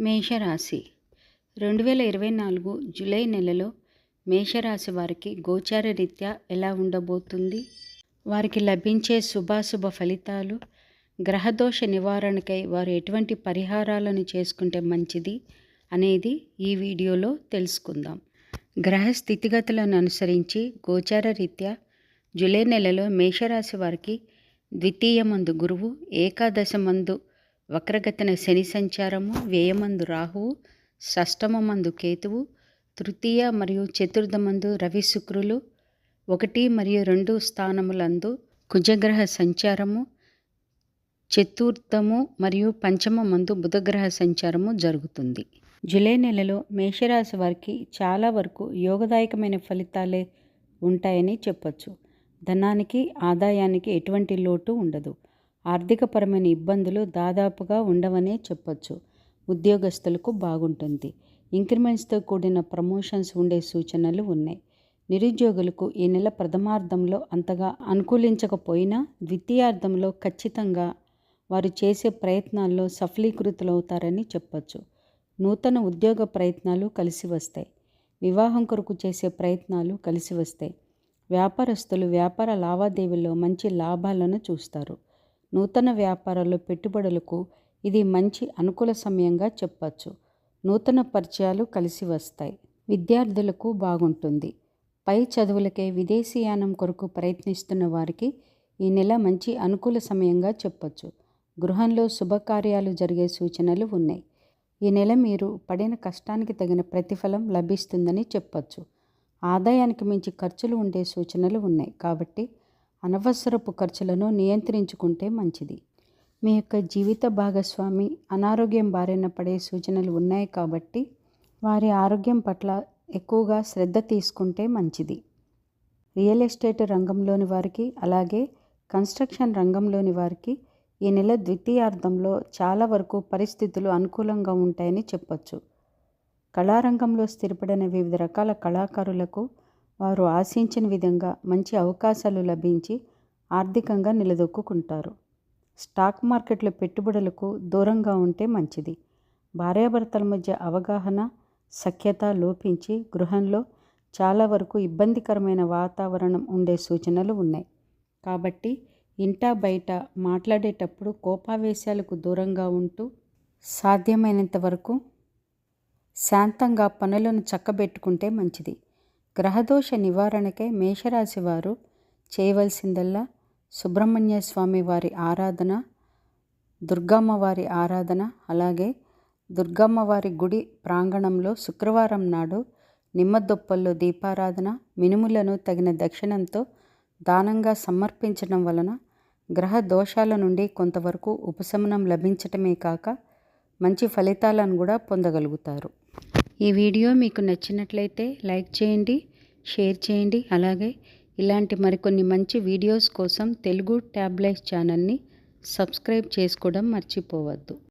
మేషరాశి. రెండు వేల ఇరవై నాలుగు జూలై నెలలో మేషరాశి వారికి గోచార రీత్యా ఎలా ఉండబోతుంది? వారికి లభించే శుభాశుభ ఫలితాలు గ్రహదోష నివారణకై వారు ఎటువంటి పరిహారాలను చేసుకుంటే మంచిది అనేది ఈ వీడియోలో తెలుసుకుందాం. గ్రహ స్థితిగతులను అనుసరించి గోచార రీత్యా జూలై నెలలో మేషరాశి వారికి ద్వితీయ మందు గురువు ఏకాదశ మందు వక్రగతిన శని సంచారము వ్యయమందు రాహువు షష్టమ మందు కేతువు తృతీయ మరియు చతుర్థమందు రవి శుక్రులు ఒకటి మరియు రెండు స్థానములందు కుజగ్రహ సంచారము చతుర్థము మరియు పంచమ మందు బుధగ్రహ సంచారము జరుగుతుంది. జూలై నెలలో మేషరాశి వారికి చాలా వరకు యోగదాయకమైన ఫలితాలే ఉంటాయని చెప్పొచ్చు. ధనానికి ఆదాయానికి ఎటువంటి లోటు ఉండదు. ఆర్థికపరమైన ఇబ్బందులు దాదాపుగా ఉండవనే చెప్పొచ్చు. ఉద్యోగస్తులకు బాగుంటుంది. ఇంక్రిమెంట్స్తో కూడిన ప్రమోషన్స్ ఉండే సూచనలు ఉన్నాయి. నిరుద్యోగులకు ఈ నెల ప్రథమార్థంలో అంతగా అనుకూలించకపోయినా ద్వితీయార్థంలో ఖచ్చితంగా వారు చేసే ప్రయత్నాల్లో సఫలీకృతులవుతారని చెప్పొచ్చు. నూతన ఉద్యోగ ప్రయత్నాలు కలిసి వస్తాయి. వివాహం కొరకు చేసే ప్రయత్నాలు కలిసి వస్తాయి. వ్యాపారస్తులు వ్యాపార లావాదేవీల్లో మంచి లాభాలను చూస్తారు. నూతన వ్యాపారాల్లో పెట్టుబడులకు ఇది మంచి అనుకూల సమయంగా చెప్పచ్చు. నూతన పరిచయాలు కలిసి వస్తాయి. విద్యార్థులకు బాగుంటుంది. పై చదువులకే విదేశీయానం కొరకు ప్రయత్నిస్తున్న వారికి ఈ నెల మంచి అనుకూల సమయంగా చెప్పచ్చు. గృహంలో శుభకార్యాలు జరిగే సూచనలు ఉన్నాయి. ఈ నెల మీరు పడిన కష్టానికి తగిన ప్రతిఫలం లభిస్తుందని చెప్పచ్చు. ఆదాయానికి మించి ఖర్చులు ఉండే సూచనలు ఉన్నాయి కాబట్టి అనవసరపు ఖర్చులను నియంత్రించుకుంటే మంచిది. మీ యొక్క జీవిత భాగస్వామి అనారోగ్యం బారిన పడే సూచనలు ఉన్నాయి కాబట్టి వారి ఆరోగ్యం పట్ల ఎక్కువగా శ్రద్ధ తీసుకుంటే మంచిది. రియల్ ఎస్టేట్ రంగంలోని వారికి అలాగే కన్స్ట్రక్షన్ రంగంలోని వారికి ఈ నెల ద్వితీయార్థంలో చాలా వరకు పరిస్థితులు అనుకూలంగా ఉంటాయని చెప్పొచ్చు. కళారంగంలో స్థిరపడిన వివిధ రకాల కళాకారులకు వారు ఆశించిన విధంగా మంచి అవకాశాలు లభించి ఆర్థికంగా నిలదొక్కుంటారు స్టాక్ మార్కెట్లో పెట్టుబడులకు దూరంగా ఉంటే మంచిది. భార్యాభర్తల మధ్య అవగాహన సఖ్యత లోపించి గృహంలో చాలా వరకు ఇబ్బందికరమైన వాతావరణం ఉండే సూచనలు ఉన్నాయి. కాబట్టి ఇంటా బయట మాట్లాడేటప్పుడు కోపావేశాలకు దూరంగా ఉంటూ సాధ్యమైనంత వరకు శాంతంగా పనులను చక్కబెట్టుకుంటే మంచిది. గ్రహదోష నివారణకై మేషరాశి వారు చేయవలసిందల్లా సుబ్రహ్మణ్య స్వామి వారి ఆరాధన దుర్గమ్మ వారి ఆరాధన అలాగే దుర్గమ్మ వారి గుడి ప్రాంగణంలో శుక్రవారం నాడు నిమ్మదొప్పల్లో దీపారాధన మినుములను తగిన దక్షిణంతో దానంగా సమర్పించడం వలన గ్రహ దోషాల నుండి కొంతవరకు ఉపశమనం లభించటమే కాక మంచి ఫలితాలను కూడా పొందగలుగుతారు. ఈ వీడియో మీకు నచ్చినట్లయితే లైక్ చేయండి షేర్ చేయండి అలాగే ఇలాంటి మరికొన్ని మంచి వీడియోస్ కోసం తెలుగు ట్యాబ్లెట్ ఛానల్ని సబ్స్క్రైబ్ చేసుకోవడం మర్చిపోవద్దు.